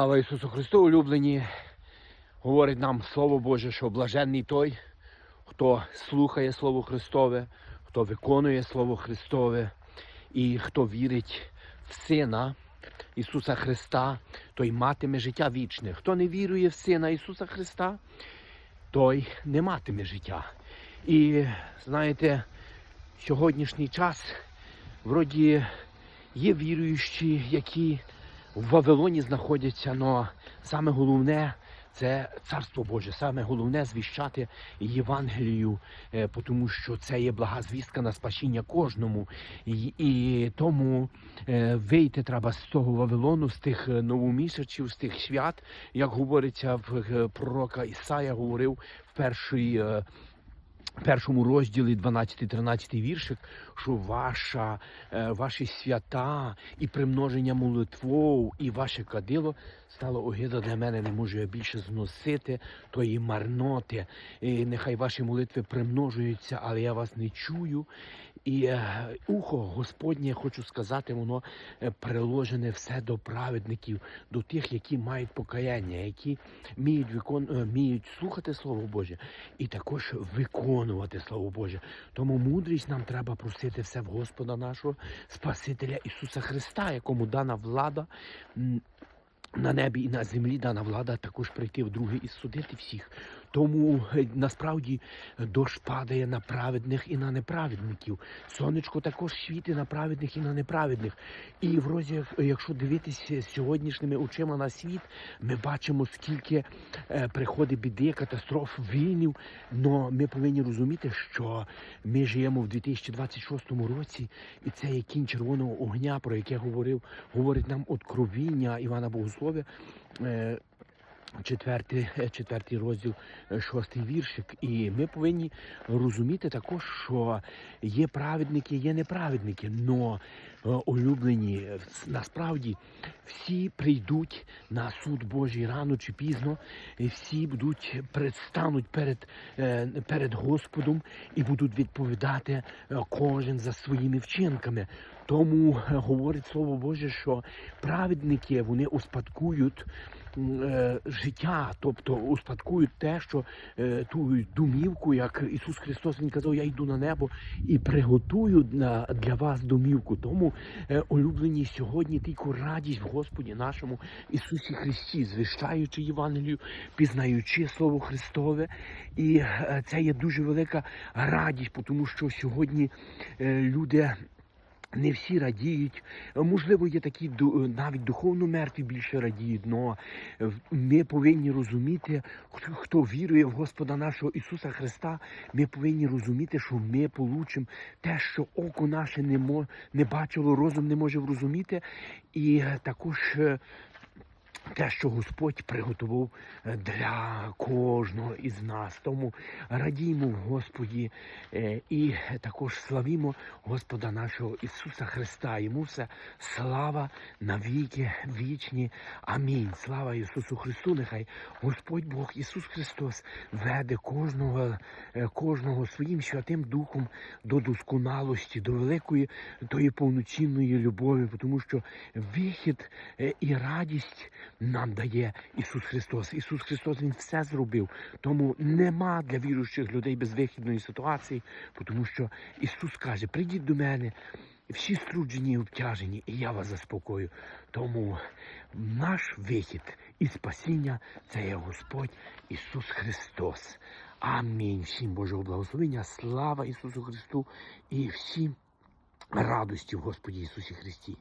Слава Ісусу Христу, улюблені, говорить нам Слово Боже, що блаженний той, хто слухає Слово Христове, хто виконує Слово Христове і хто вірить в Сина Ісуса Христа, той матиме життя вічне. Хто не вірує в Сина Ісуса Христа, той не матиме життя. І знаєте, сьогоднішній час вроді є віруючі, які в Вавилоні знаходяться, але саме головне це царство Боже, саме головне звіщати Євангелію, е, тому що це є блага звістка на спасіння кожному. І, і тому е, вийти треба з того Вавилону, з тих е, новомісячів, з тих свят, як говориться в пророка Ісая, говорив в першій. Першому розділі 12-13 віршик, що ваша, е, ваші свята і примноження молитвов, і ваше кадило стало огида для мене, не можу я більше зносити тої марноти. І нехай ваші молитви примножуються, але я вас не чую. І е, ухо Господнє, хочу сказати, воно е, приложене все до праведників, до тих, які мають покаяння, які вміють, викон... е, вміють слухати Слово Боже і також виконувати Слово Боже. Тому мудрість нам треба просити все в Господа нашого Спасителя Ісуса Христа, якому дана влада. На небі і на землі дана влада також прийти вдруге і судити всіх. Тому е, насправді дощ падає на праведних і на неправедників. Сонечко також світить на праведних і на неправедних. І в розі, якщо дивитися сьогоднішніми очима на світ, ми бачимо, скільки е, приходить біди, катастроф, війнів. Но ми повинні розуміти, що ми живемо в 2026 році, і це є кінь червоного огня, про яке говорив, говорить нам откровіння Івана Богослов'я. Четвертий, е, четвертий розділ, е, шостий віршик. І ми повинні розуміти також, що є праведники, є неправедники. Но е, улюблені насправді всі прийдуть на суд Божий рано чи пізно, і всі будуть предстануть перед, перед Господом і будуть відповідати кожен за своїми вчинками. Тому говорить Слово Боже, що праведники вони успадкують життя, тобто успадкують те, що е, ту домівку, як Ісус Христос Він казав, я йду на небо і приготую на, для вас домівку. Тому е, улюблені сьогодні тільки радість в Господі нашому Ісусі Христі, звіщаючи Євангелію, пізнаючи Слово Христове. І е, це є дуже велика радість, тому що сьогодні е, люди. Не всі радіють. Можливо, є такі навіть духовно мертві більше радіють. але ми повинні розуміти, хто- вірує в Господа нашого Ісуса Христа. Ми повинні розуміти, що ми получимо те, що око наше не бачило, розум не може врозуміти, і е, також. Те, що Господь приготував е, для кожного із нас. Тому радіймо Господі е, і також славімо Господа нашого Ісуса Христа. Йому все слава навіки вічні. Амінь. Слава Ісусу Христу. Нехай Господь Бог Ісус Христос веде кожного, е, кожного своїм святим Духом до досконалості, до великої тої повноцінної любові, тому що вихід і радість нам дає Ісус Христос. Ісус Христос Він все зробив. Тому нема для віруючих людей безвихідної ситуації, тому що Ісус каже: прийдіть до мене. Всі струджені і обтяжені, і я вас заспокою. Тому наш вихід і спасіння це є Господь Ісус Христос. Амінь. Всім Божого благословення, слава Ісусу Христу і всім радості в Господі Ісусі Христі.